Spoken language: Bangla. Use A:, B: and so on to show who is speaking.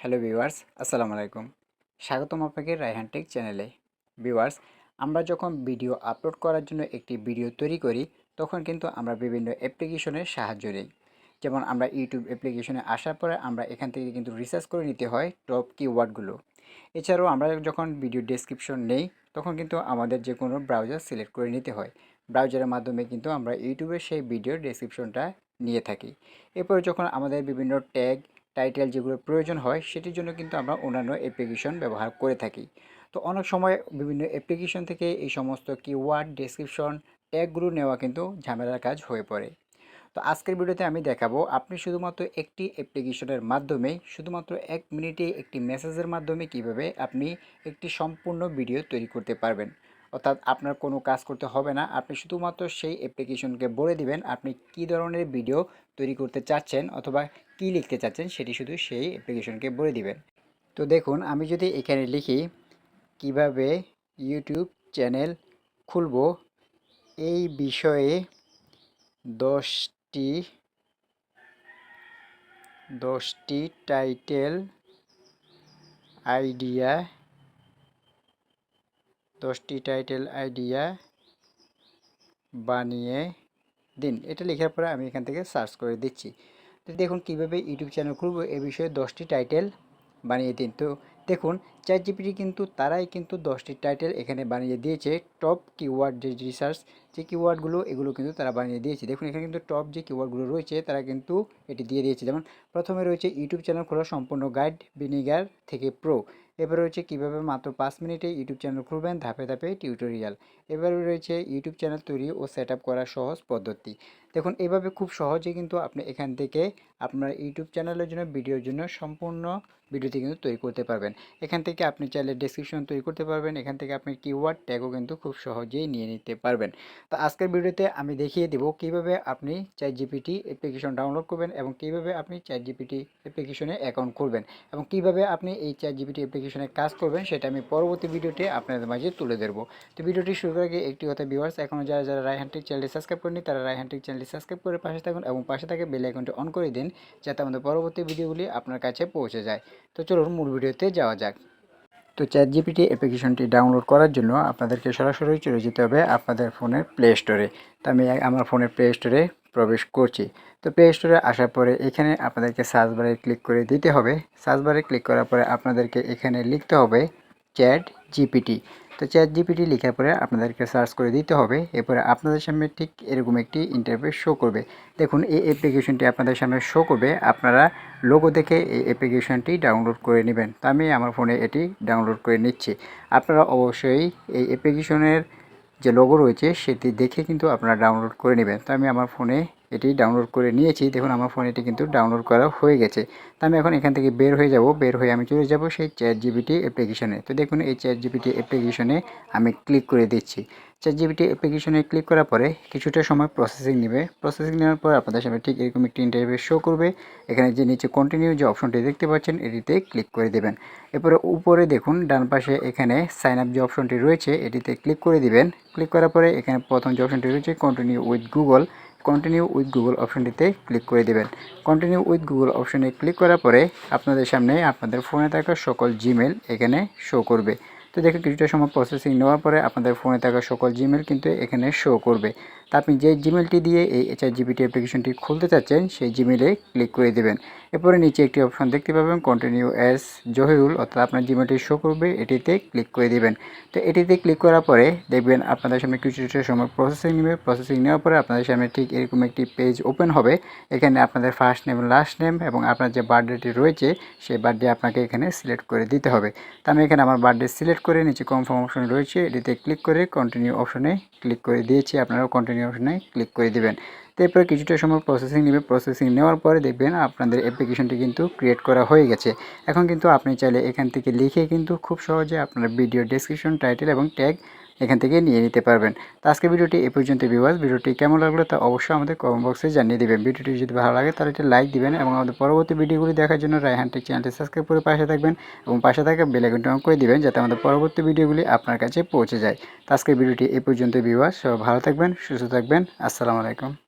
A: হ্যালো ভিউয়ার্স, আসসালামু আলাইকুম। স্বাগতম আপনাকে রায়হান টেক চ্যানেলে। ভিউয়ার্স, আমরা যখন ভিডিও আপলোড করার জন্য একটি ভিডিও তৈরি করি, তখন কিন্তু আমরা বিভিন্ন অ্যাপ্লিকেশনের সাহায্য নিই। যেমন আমরা ইউটিউব অ্যাপ্লিকেশনে আসার পরে আমরা এখান থেকে কিন্তু রিসার্চ করে নিতে হয় টপ কিওয়ার্ডগুলো এছাড়াও আমরা যখন ভিডিও ডেসক্রিপশন নেই, তখন কিন্তু আমাদের যে কোনো ব্রাউজার সিলেক্ট করে নিতে হয়। ব্রাউজারের মাধ্যমে কিন্তু আমরা ইউটিউবের সেই ভিডিওর ডেসক্রিপশনটা নিয়ে থাকি। এরপর যখন আমাদের বিভিন্ন ট্যাগ টাইটেল যেগুলো প্রয়োজন হয়, সেটির জন্য কিন্তু আমরা অন্যান্য অ্যাপ্লিকেশন ব্যবহার করে থাকি। তো অনেক সময় বিভিন্ন অ্যাপ্লিকেশন থেকে এই সমস্ত কিওয়ার্ড ডেসক্রিপশন ট্যাগগুলো নেওয়া কিন্তু ঝামেলার কাজ হয়ে পড়ে। তো আজকের ভিডিওতে আমি দেখাবো, আপনি শুধুমাত্র একটি অ্যাপ্লিকেশনের মাধ্যমে শুধুমাত্র এক মিনিটে একটি মেসেজের মাধ্যমে কীভাবে আপনি একটি সম্পূর্ণ ভিডিও তৈরি করতে পারবেন। অর্থাৎ আপনার কোনো কাজ করতে হবে না। আপনি শুধুমাত্র সেই অ্যাপ্লিকেশনকে বলে দিবেন, আপনি কি ধরনের ভিডিও তৈরি করতে চাচ্ছেন অথবা কি লিখতে চাচ্ছেন সেটি শুধু সেই অ্যাপ্লিকেশনকে বলে দিবেন। তো দেখুন, আমি যদি এখানে লিখি, কীভাবে ইউটিউব চ্যানেল খুলব? এই বিষয়ে দশটি দশটি টাইটেল আইডিয়া দশটি টাইটেল আইডিয়া বানিয়ে দিন। এটা লেখার পরে আমি এখান থেকে সার্চ করে দিচ্ছি। তো দেখুন কীভাবে ইউটিউব চ্যানেল খুলবো, এ বিষয়ে দশটি টাইটেল বানিয়ে দিন। তো দেখুন চ্যাট জিপিটি কিন্তু, তারাই কিন্তু দশটি টাইটেল এখানে বানিয়ে দিয়েছে। টপ কিওয়ার্ড যে রিসার্চ যে কিওয়ার্ডগুলো এগুলো কিন্তু তারা বানিয়ে দিয়েছে। দেখুন, এখানে কিন্তু টপ যে কিওয়ার্ডগুলো রয়েছে, তারা কিন্তু এটি দিয়ে দিয়েছে। যেমন, প্রথমে রয়েছে ইউটিউব চ্যানেল খোলার সম্পূর্ণ গাইড ভিনিগার থেকে প্রো এবার রয়েছে কীভাবে মাত্র পাঁচ মিনিটে ইউটিউব চ্যানেল খুলবেন ধাপে ধাপে টিউটোরিয়াল। এবার রয়েছে ইউটিউব চ্যানেল তৈরি ও সেট করার সহজ পদ্ধতি। দেখুন, এভাবে খুব সহজে কিন্তু আপনি এখান থেকে আপনার ইউটিউব চ্যানেলের জন্য, ভিডিওর জন্য সম্পূর্ণ ভিডিওটি কিন্তু তৈরি করতে পারবেন। এখান থেকে আপনি চাইলে ডিসক্রিপশন তৈরি করতে পারবেন। এখান থেকে আপনি কিওয়ার্ড ট্যাগও কিন্তু খুব সহজেই নিয়ে নিতে পারবেন। তো আজকের ভিডিওতে আমি দেখিয়ে দেব কীভাবে আপনি চ্যাট জিপিটি অ্যাপ্লিকেশন ডাউনলোড করবেন এবং কীভাবে আপনি চ্যাট জিপিটি অ্যাপ্লিকেশনে অ্যাকাউন্ট খুলবেন এবং কীভাবে আপনি এই চ্যাট জিপিটি অ্যাপ্লিকেশনে কাজ করবেন সেটা আমি পরবর্তী ভিডিওতে আপনাদের মাঝে তুলে ধরবো। তো ভিডিওটি শুরু করার আগে একটি কথা ভিউয়ার্স এখনও যারা যারা রায়হান্টিক চ্যানেলটি সাবস্ক্রাইব করেনি তারা রায়হান্টিক চ্যানেলটি সাবস্ক্রাইব করে পাশে থাকুন এবং পাশে থাকে বেল আইকনটি অন করে দিন। যাতে আমাদের পরবর্তী ভিডিওগুলি আপনার কাছে পৌঁছে যায়। তো চলুন মূল ভিডিওতে যাওয়া যাক। তো চ্যাট জিপিটি অ্যাপ্লিকেশনটি ডাউনলোড করার জন্য আপনাদেরকে সরাসরি চলে যেতে হবে আপনাদের ফোনের প্লে স্টোরে। তো আমি আমার ফোনের প্লে স্টোরে প্রবেশ করছি। তো প্লে স্টোরে আসার পরে এখানে আপনাদেরকে সার্চ বারে ক্লিক করে দিতে হবে। সার্চ বারে ক্লিক করার পরে আপনাদেরকে এখানে লিখতে হবে চ্যাট জিপিটি তো চ্যাট জিপিটি লেখার পরে আপনাদেরকে সার্চ করে দিতে হবে। এরপরে আপনাদের সামনে ঠিক এরকম একটি ইন্টারভিউ শো করবে। দেখুন, এই অ্যাপ্লিকেশনটি আপনাদের সামনে শো করবে। আপনারা লোগো দেখে এই অ্যাপ্লিকেশনটি ডাউনলোড করে নেবেন। তো আমি আমার ফোনে এটি ডাউনলোড করে নিচ্ছি। আপনারা অবশ্যই এই অ্যাপ্লিকেশনের যে লোগো রয়েছে, সেটি দেখে কিন্তু আপনারা ডাউনলোড করে নেবেন। তো আমি আমার ফোনে এটি ডাউনলোড করে নিয়েছি। দেখুন, আমার ফোন এটি কিন্তু ডাউনলোড করা হয়ে গেছে। তো আমি এখন এখান থেকে বের হয়ে যাব। বের হয়ে আমি চলে যাব সেই চ্যাট জিবিটি অ্যাপ্লিকেশনে তো দেখুন, এই চ্যাট জিবিটি অ্যাপ্লিকেশনে আমি ক্লিক করে দিচ্ছি। চ্যাট জিবিটি অ্যাপ্লিকেশনে ক্লিক করার পরে কিছুটা সময় প্রসেসিং নেবে। প্রসেসিং নেওয়ার পর আপনাদের সামনে ঠিক এরকম একটি ইন্টারভিউ শো করবে। এখানে যে নিচে কন্টিনিউ যে অপশনটি দেখতে পাচ্ছেন, এটিতে ক্লিক করে দেবেন। এরপরে উপরে দেখুন, ডান পাশে এখানে সাইন আপ যে অপশনটি রয়েছে, এটিতে ক্লিক করে দিবেন। ক্লিক করার পরে এখানে প্রথম যে অপশনটি রয়েছে continue with Google continue with Google অপশনটিতে ক্লিক করে দেবেন। কন্টিনিউ উইথ গুগল অপশনে ক্লিক করার পরে আপনাদের সামনে আপনাদের ফোনে থাকা সকল জিমেল এখানে শো করবে। তো দেখে কিছুটা সময় প্রসেসিং নেওয়ার পরে আপনাদের ফোনে থাকা সকল জিমেল কিন্তু এখানে শো করবে। তা আপনি যে জিমেলটি দিয়ে এই এইচআর জিবিটি অ্যাপ্লিকেশনটি খুলতে চাচ্ছেন, সেই জিমেলে ক্লিক করে দেবেন। এরপরে নিচে একটি অপশন দেখতে পাবেন কন্টিনিউ অ্যাস জহিরুল, অর্থাৎ আপনার জিমেলটি শো করবে, এটিতে ক্লিক করে দেবেন। তো এটিতে ক্লিক করার পরে দেখবেন আপনাদের সামনে কিছুটা সময় প্রসেসিং নেবে। প্রসেসিং নেওয়ার পরে আপনাদের সামনে ঠিক এরকম একটি পেজ ওপেন হবে। এখানে আপনাদের ফার্স্ট নেম লাস্ট নেম এবং আপনার যে বার্থডেটি রয়েছে, সেই বার্থডে আপনাকে এখানে সিলেক্ট করে দিতে হবে। তো আমি এখানে আমার বার্থডে সিলেক্ট করে নিচে কনফার্ম অপশন রয়েছে। এটিতে ক্লিক করে কন্টিনিউ অপশনে ক্লিক করে দিয়েছি। আপনারাও কন্টিনিউ অপশনে ক্লিক করে দিবেন। এরপরে কিছুটা সময় প্রসেসিং নেবে। প্রসেসিং নেওয়ার পরে দেখবেন আপনাদের অ্যাপ্লিকেশনটি কিন্তু ক্রিয়েট করা হয়ে গেছে। এখন কিন্তু আপনি চাইলে এখান থেকে লিখে কিন্তু খুব সহজে আপনার ভিডিও ডেসক্রিপশন টাইটেল এবং ট্যাগ এখান থেকে নিয়ে নিতে পারবেন। তো আজকে ভিডিওটি এ পর্যন্ত বিবাস ভিডিওটি কেমন লাগল তা অবশ্যই আমাদের কমেন্ট বক্সে জানিয়ে দেবেন। ভিডিওটি যদি ভালো লাগে তাহলে একটি লাইক দিবেন এবং আমাদের পরবর্তী ভিডিওগুলি দেখার জন্য রায়হান টেক চ্যানেলটি সাবস্ক্রাইব করে পাশে থাকবেন এবং পাশে থাকা বেলাইকনটি অন করে দেবেন যাতে আমাদের পরবর্তী ভিডিওগুলি আপনার কাছে পৌঁছে যায়। তো আজকের ভিডিওটি এ পর্যন্ত বিবাস সবাই ভালো থাকবেন, সুস্থ থাকবেন। আসসালামু আলাইকুম।